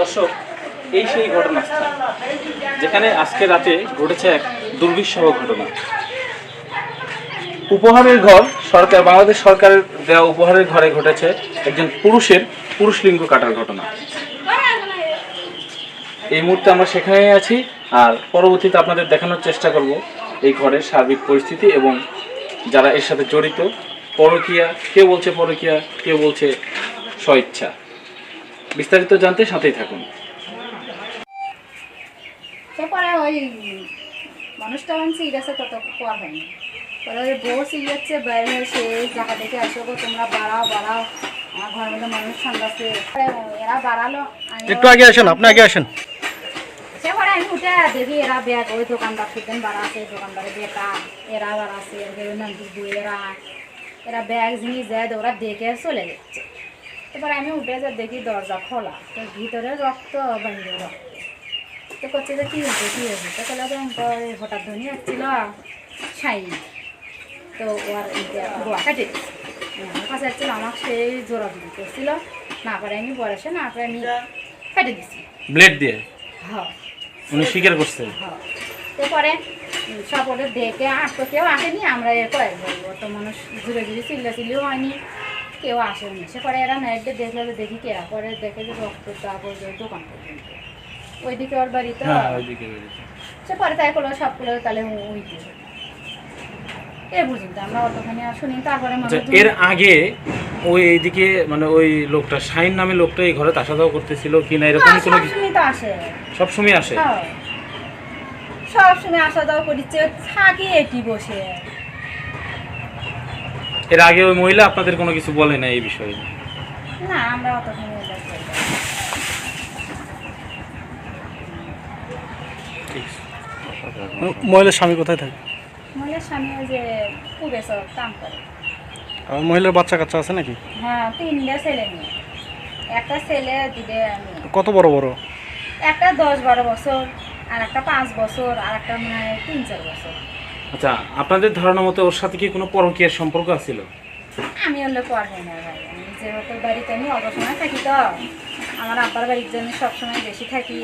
দর্শক, এই সেই ঘটনাস্থল, যেখানে আজকে রাতে ঘটেছে এক দুর্বিষহ ঘটনা। উপহারের ঘর সরকার, বাংলাদেশ সরকারের দেওয়া উপহারের ঘরে ঘটেছে একজন পুরুষের পুরুষ লিঙ্গ কাটার ঘটনা। এই মুহূর্তে আমরা সেখানেই আছি, আর পরবর্তীতে আপনাদের দেখানোর চেষ্টা করব এই ঘরের সার্বিক পরিস্থিতি এবং যারা এর সাথে জড়িত, পরকীয়া কেউ বলছে পরকীয়া কেউ বলছে স্বইচ্ছা। বিস্তারিত জানতে সাথেই থাকুন। তারপরে ওই মানুষটা আনছি গেছে তত কোয়া হয়নি। পরে ওই বউ সিগেছে বাইরে সে জায়গা থেকে আসো গো তোমরা বাড়াও বাড়াও আমার ঘরের মধ্যে মানুষ ঠান্ডাছে এরা বাড়ালো একটু আগে আসেন আপনি আগে আসেন। সে আমি উঠে দেখি এরা ব্যাগ ওই দোকানদার বাড়াছে দোকানদারে বেটা এরা বাড়াছে নান্দি এরা এরা ব্যাগ জিনিস দেয় ওরা দেখে চলে যাচ্ছে। এবার আমি উঠে যা দেখি দরজা খোলা। তো ভিতরে রক্ত বাইরে রক্ত। তো করছে যে কী হয়েছে কী হয়েছে? তো তাহলে তো হঠাৎ ধনী আসছিল সাইন তো ওর গোয়া কাটে। আমার কাছে আসছিল আমার সেই জোড়া দিদি করছিল না করে আমি বয়সে না করে আমি কেটে দিছি। ব্লেড দিয়ে? হ্যাঁ। উনি স্বীকার করছে? হ্যাঁ। তারপরে সব ওদের দেখে আর তো কেউ আসেনি আমরা এ বলব। তো মানুষ ঘুরে ঘুরে চিল্লা চিল্লিও হয়নি। কেউ আসেনি সে পরে এরা নাইটে দেখলে দেখি কে পরে দেখে যে রক্ত তারপর দোকান পর্যন্ত। ওইদিকে ওর বাড়িতে হ্যাঁ বেরিয়েছে। সে পরে তাই করল সবগুলো তাহলে আচ্ছা এর আগে ওই এইদিকে মানে ওই লোকটা শাইন নামে লোকটা এই ঘরে আসা যাওয়া করতেছিল কি না এরকম কোনো কিছু? সবসময় তো আসে। সবসময় আসে? হ্যাঁ। সবসময় আসা যাওয়া করিচ্ছে। থাকি এটি বসে। এর আগে ওই মহিলা আপনাদের কোনো কিছু বলে না এই বিষয়ে? না আমরা আছে। মহিলার স্বামী কোথায় থাকে? মহিলার স্বামী যে পুবে কাম করে। আর মহিলার বাচ্চা কাচ্চা আছে নাকি? হ্যাঁ তিনটা ছেলে মেয়ে। একটা ছেলে দিবে আমি। কত বড় বড়? একটা দশ বারো বছর আর একটা পাঁচ বছর আর একটা মনে তিন চার বছর। আচ্ছা আপনাদের ধারণা মতো ওর সাথে কি কোনো পরকীয়ার সম্পর্ক আছিল? আমি হলে পারব না ভাই। আমি যেহেতু বাড়িতে আমি অত সময় থাকি তো। আমার আব্বার বাড়ির জন্য সবসময় বেশি থাকি।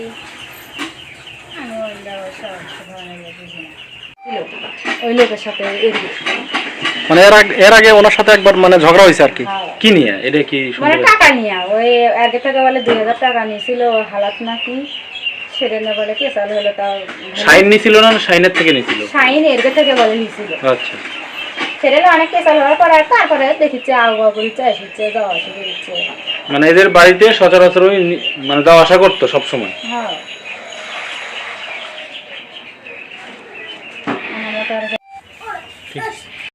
আমি ওই সব ধরনের বুঝি না। ওই লোকের সাথে মানে এর আগে এর আগে ওনার সাথে একবার মানে ঝগড়া হয়েছে আর কি। হ্যাঁ। কি নিয়ে? এটা কি মানে টাকা নিয়ে। ওই আগে থেকে বলে দুই হাজার টাকা নিয়েছিল হালাত নাকি সেটা বলে কেসাল হলো তাও শাইন নিছিল না না শাইনের থেকে নিছিল? সাইন এরগে থেকে বলে নিয়েছিল আচ্ছা। সেটা অনেক কেসাল হওয়ার পর আর তারপরে দেখিচ্ছে আগুয়া করিচ্ছে এসেছে যাওয়া আসা করিচ্ছে। মানে এদের বাড়িতে সচরাচর ওই মানে যাওয়া আসা করতো সবসময়? হ্যাঁ। তো ঠিক। আছে